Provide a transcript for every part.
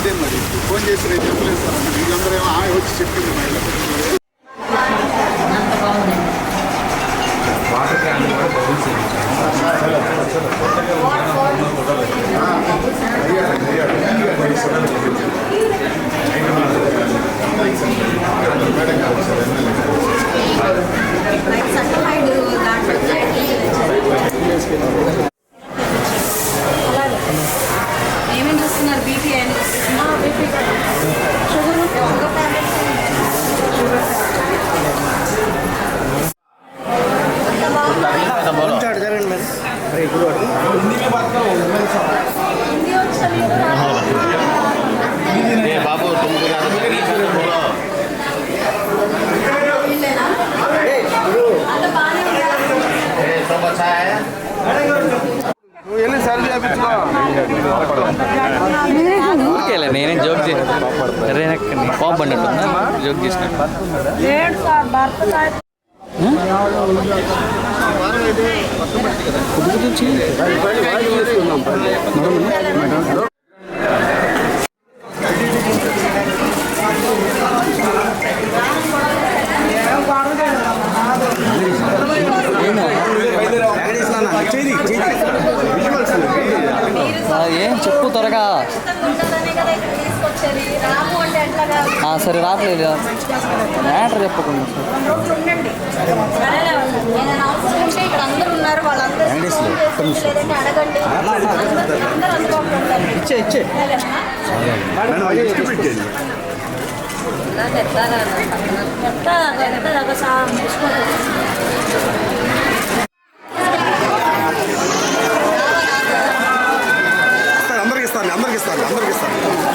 ఇదే మరి ఫోన్ చేసి రేపు చెప్పలేదు సార్ వీళ్ళందరూ ఏమో ఆమె వచ్చి చెప్పింది మా ఇళ్ళ పెద్దలు. వాటర్ క్యాన్ కూడా బబుల్స్ అంత బాగానే ఉన్నారు ए, सब अच्छा है ఊరికేలే నేనే జోక్ చేసిన అరే నాకు కోపం పడినట్టుందా జోక్ చేసిన ఏం చెప్పు త్వరగా. అందరూ అందరూ అందుబాటులో ఉంటారు ఇచ్చే ఇచ్చే. అందరికి ఇస్తాను అందరికి ఇస్తాను అందరికి ఇస్తాను.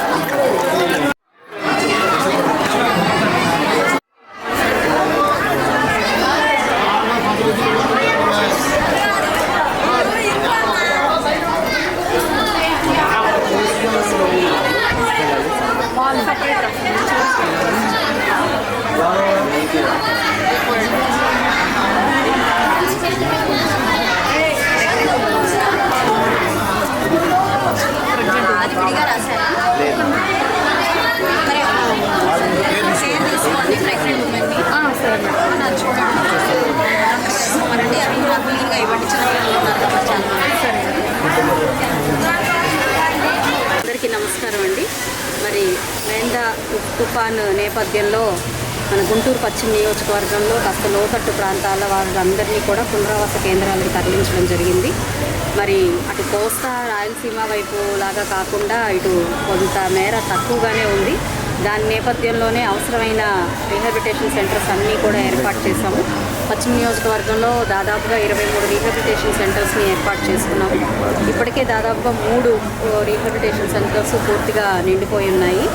అందరికీ నమస్కారం అండి. మరి వేంద తుఫాన్ నేపథ్యంలో మన గుంటూరు పశ్చిమ నియోజకవర్గంలో కాస్త లోతట్టు ప్రాంతాల వాళ్ళందరినీ కూడా పునరావాస కేంద్రాలకు తరలించడం జరిగింది. మరి అటు కోస్తా రాయలసీమ వైపు లాగా కాకుండా ఇటు కొంత మేర తక్కువగానే ఉంది. దాని నేపథ్యంలోనే అవసరమైన రీహాబిటేషన్ సెంటర్స్ అన్నీ కూడా ఏర్పాటు చేశాము. పశ్చిమ నియోజకవర్గంలో దాదాపుగా ఇరవై మూడు రీహాబిలిటేషన్ సెంటర్స్ని ఏర్పాటు చేసుకున్నాం. ఇప్పటికే దాదాపుగా మూడు రీహాబిలిటేషన్ సెంటర్స్ పూర్తిగా నిండిపోయి ఉన్నాయి.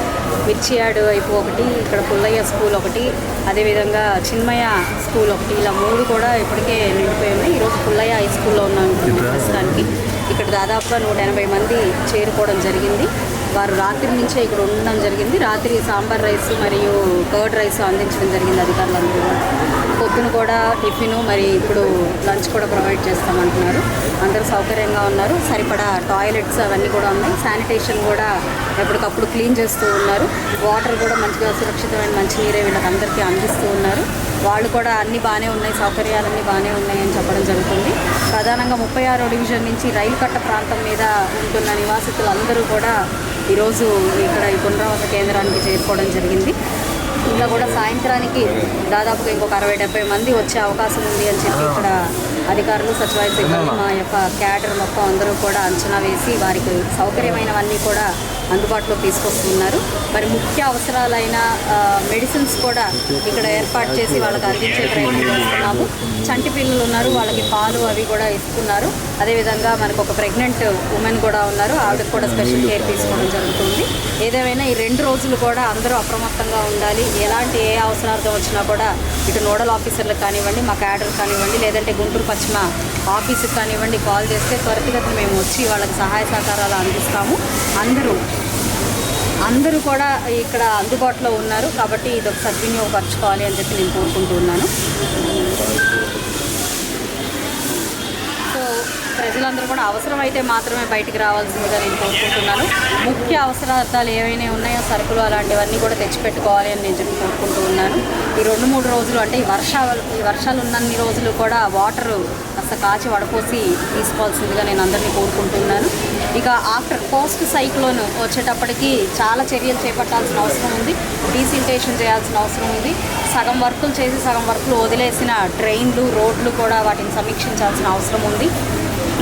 మిర్చియాడ్ వైపు ఒకటి ఇక్కడ పుల్లయ్య స్కూల్ ఒకటి అదేవిధంగా చిన్మయ స్కూల్ ఒకటి ఇలా మూడు కూడా ఇప్పటికే నిండిపోయి ఉన్నాయి. ఈరోజు పుల్లయ్య హై స్కూల్లో ఉన్నాం ప్రస్తుతానికి. ఇక్కడ దాదాపుగా నూట ఎనభై మంది చేరుకోవడం జరిగింది. వారు రాత్రి నుంచే ఇక్కడ ఉండడం జరిగింది. రాత్రి సాంబార్ రైస్ మరియు కర్డ్ రైస్ అందించడం జరిగింది అధికారులందరూ. కూడా పొద్దున కూడా టిఫిన్ మరి ఇప్పుడు లంచ్ కూడా ప్రొవైడ్ చేస్తామంటున్నారు. అందరూ సౌకర్యంగా ఉన్నారు. సరిపడా టాయిలెట్స్ అవన్నీ కూడా ఉన్నాయి. శానిటేషన్ కూడా ఎప్పటికప్పుడు క్లీన్ చేస్తూ ఉన్నారు. వాటర్ కూడా మంచిగా సురక్షితమైన మంచినీరే వీళ్ళకి అందరికీ అందిస్తూ ఉన్నారు. వాళ్ళు కూడా అన్నీ బాగానే ఉన్నాయి. సౌకర్యాలన్నీ బాగానే ఉన్నాయని చెప్పడం జరుగుతుంది. ప్రధానంగా ముప్పై ఆరో డివిజన్ నుంచి రైలు కట్ట ప్రాంతం మీద ఉంటున్న నివాసితులందరూ కూడా ఈరోజు ఇక్కడ ఈ పునరావాస కేంద్రానికి చేరుకోవడం జరిగింది. ఇంకా కూడా సాయంత్రానికి దాదాపుగా ఇంకొక అరవై డెబ్బై మంది వచ్చే అవకాశం ఉంది అని చెప్పి ఇక్కడ అధికారులు సచివాలయ సిబ్బంది మా యొక్క క్యాడర్ మొత్తం అందరూ కూడా అంచనా వేసి వారికి సౌకర్యమైనవన్నీ కూడా అందుబాటులో తీసుకొస్తున్నారు. మరి ముఖ్య అవసరాలైన మెడిసిన్స్ కూడా ఇక్కడ ఏర్పాటు చేసి వాళ్ళకి అందించే ప్రయత్నం చేస్తున్నాము. చంటి పిల్లలు ఉన్నారు వాళ్ళకి పాలు అవి కూడా ఇస్తున్నారు. అదేవిధంగా మనకు ఒక ప్రెగ్నెంట్ ఉమెన్ కూడా ఉన్నారు. ఆవిడకి కూడా స్పెషల్ కేర్ తీసుకోవడం జరుగుతుంది. ఏదేమైనా ఈ రెండు రోజులు కూడా అందరూ అప్రమత్తంగా ఉండాలి. ఎలాంటి ఏ అవసరాలతో వచ్చినా కూడా ఇటు నోడల్ ఆఫీసర్లకు కానివ్వండి మా క్యాడర్ కానివ్వండి లేదంటే గుంటూరు పశ్చిమ ఆఫీసుకి కానివ్వండి కాల్ చేస్తే త్వరితగతిన మేము వచ్చి వాళ్ళకి సహాయ సహకారాలు అందిస్తాము. అందరూ అందరూ కూడా ఇక్కడ అందుబాటులో ఉన్నారు కాబట్టి ఇది ఒక సద్వినియోగపరచుకోవాలి అని చెప్పి నేను కోరుకుంటూ ఉన్నాను. సో ప్రజలందరూ కూడా అవసరమైతే మాత్రమే బయటికి రావాల్సిందిగా నేను కోరుకుంటున్నాను. ముఖ్య అవసరార్థాలు ఏవైనా ఉన్నాయో సరుకులు అలాంటివన్నీ కూడా తెచ్చిపెట్టుకోవాలి అని నేను చెప్పి కోరుకుంటూ ఉన్నాను. ఈ రెండు మూడు రోజులు అంటే ఈ వర్షాలు ఈ వర్షాలు ఉన్నన్ని రోజులు కూడా వాటర్ కాస్త కాచి వడపోసి తీసుకోవాల్సిందిగా నేను అందరినీ కోరుకుంటున్నాను. ఇక ఆఫ్టర్ పోస్ట్ సైక్లోన్ వచ్చేటప్పటికి చాలా చర్యలు చేపట్టాల్సిన అవసరం ఉంది. డీసింటేషన్ చేయాల్సిన అవసరం ఉంది. సగం వర్కులు చేసి సగం వర్కులు వదిలేసిన ట్రైన్లు రోడ్లు కూడా వాటిని సమీక్షించాల్సిన అవసరం ఉంది.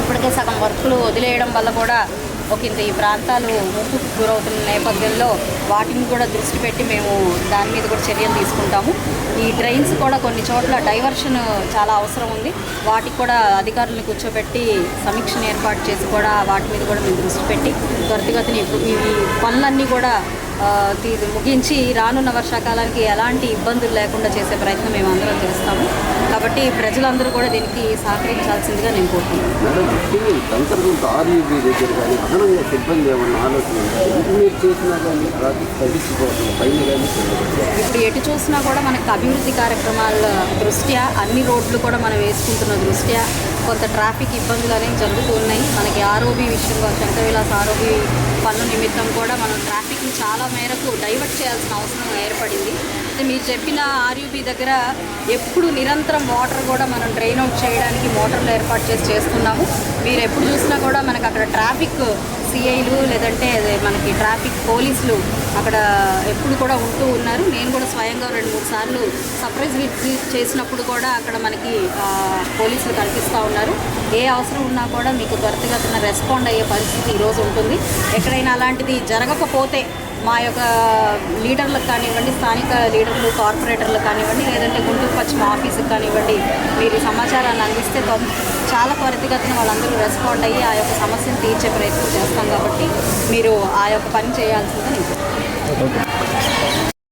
ఇప్పటికే సగం వర్కులు వదిలేయడం వల్ల కూడా ఒకంత ఈ ప్రాంతాలు ముప్పుకు గురవుతున్న నేపథ్యంలో వాటిని కూడా దృష్టి పెట్టి మేము దాని మీద కూడా చర్యలు తీసుకుంటాము. ఈ ట్రైన్స్ కూడా కొన్ని చోట్ల డైవర్షన్ చాలా అవసరం ఉంది. వాటికి కూడా అధికారులను కూర్చోబెట్టి సమీక్షను ఏర్పాటు చేసి కూడా వాటి మీద కూడా మేము దృష్టి పెట్టి త్వరితగతిని ఈ పనులన్నీ కూడా ముగించి రానున్న వర్షాకాలానికి ఎలాంటి ఇబ్బందులు లేకుండా చేసే ప్రయత్నం మేము అందరం చేస్తాము. కాబట్టి ప్రజలందరూ కూడా దీనికి సహకరించాల్సిందిగా నేను కోరుకుంటున్నాను. ఇప్పుడు ఎటు చూసినా కూడా మనకు అభివృద్ధి కార్యక్రమాల దృష్ట్యా అన్ని రోడ్లు కూడా మనం వేసుకుంటున్న దృష్ట్యా కొంత ట్రాఫిక్ ఇబ్బందులు అనేవి జరుగుతూ ఉన్నాయి. మనకి ఆరోబీ విషయంలో శంకర విలాస్ ఆరోబీ పనుల నిమిత్తం కూడా మనం ట్రాఫిక్ని చాలా మేరకు డైవర్ట్ చేయాల్సిన అవసరం ఏర్పడింది. మీరు చెప్పిన ఆర్యూబీ దగ్గర ఎప్పుడు నిరంతరం వాటర్ కూడా మనం డ్రైన్ అవుట్ చేయడానికి మోటార్లు ఏర్పాటు చేసి చేస్తున్నాము. మీరు ఎప్పుడు చూసినా కూడా మనకు అక్కడ ట్రాఫిక్ సిఐలు లేదంటే అదే మనకి ట్రాఫిక్ పోలీసులు అక్కడ ఎప్పుడు కూడా ఉంటూ ఉన్నారు. నేను కూడా స్వయంగా రెండు మూడు సార్లు సర్ప్రైజ్ విజిట్ చేసినప్పుడు కూడా అక్కడ మనకి పోలీసులు కనిపిస్తూ ఉన్నారు. ఏ అవసరం ఉన్నా కూడా మీకు త్వరితగతిన రెస్పాండ్ అయ్యే పరిస్థితి ఈరోజు ఉంటుంది. ఎక్కడైనా అలాంటిది జరగకపోతే మా యొక్క లీడర్లకు కానివ్వండి స్థానిక లీడర్లు కార్పొరేటర్లు కానివ్వండి లేదంటే గుంటూరు పశ్చిమ ఆఫీసుకు కానివ్వండి మీరు ఈ సమాచారాన్ని అందిస్తే చాలా త్వరితగతిన వాళ్ళందరూ రెస్పాండ్ అయ్యి ఆ యొక్క సమస్యను తీర్చే ప్రయత్నం చేస్తాం కాబట్టి మీరు ఆ యొక్క పని చేయాల్సిందని